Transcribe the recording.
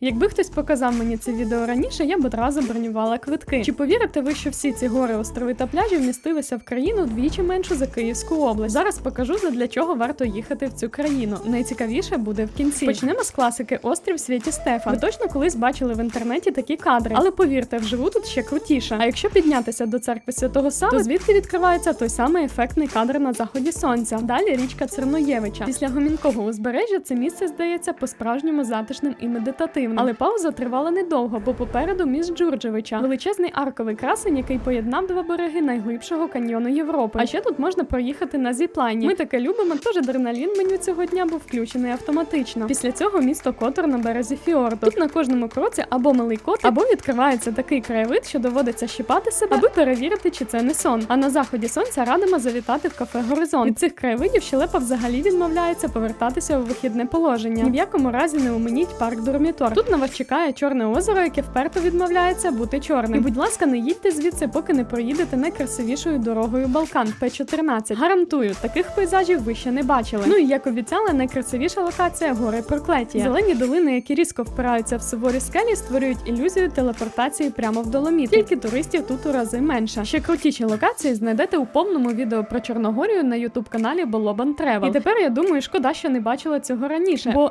Якби хтось показав мені це відео раніше, я б одразу бронювала квитки. Чи повірите ви, що всі ці гори, острови та пляжі вмістилися в країну вдвічі меншу за Київську область? Зараз покажу задля чого варто їхати в цю країну. Найцікавіше буде в кінці. Почнемо з класики Острів Святі Стефан. Ви точно колись бачили в інтернеті такі кадри, але повірте, вживу тут ще крутіше. А якщо піднятися до церкви Святого Сава, то звідти відкривається той самий ефектний кадр на заході сонця. Далі річка Церноєвича. Після гомінкого узбережжя це місце здається по-справжньому затишним і медитативним. Але пауза тривала недовго, бо попереду міст Джурджевича, величезний арковий красень, який поєднав два береги найглибшого каньйону Європи. А ще тут можна проїхати на зіплайні. Ми таке любимо, тож адреналін меню цього дня був включений автоматично. Після цього місто Котор на березі фіорду. Тут на кожному кроці або малий котик, або відкривається такий краєвид, що доводиться щипати себе, аби перевірити, чи це не сон. А на заході сонця радимо завітати в кафе Горизонт. Від цих краєвидів щелепа взагалі відмовляється повертатися у вихідне положення. Ні в якому разі не уминіть парк Дормітор. Тут на вас чекає чорне озеро, яке вперто відмовляється бути чорним. І будь ласка, не їдьте звідси, поки не проїдете найкрасивішою дорогою Балкан П-14. Гарантую, таких пейзажів ви ще не бачили. Ну і як обіцяли, найкрасивіша локація гори Проклетія. Зелені долини, які різко впираються в суворі скелі, створюють ілюзію телепортації прямо в доломіт. Тільки туристів тут у рази менше. Ще крутіші локації знайдете у повному відео про Чорногорію на ютуб каналі Болобан Тревел. І тепер я думаю, шкода, що не бачила цього раніше. Бо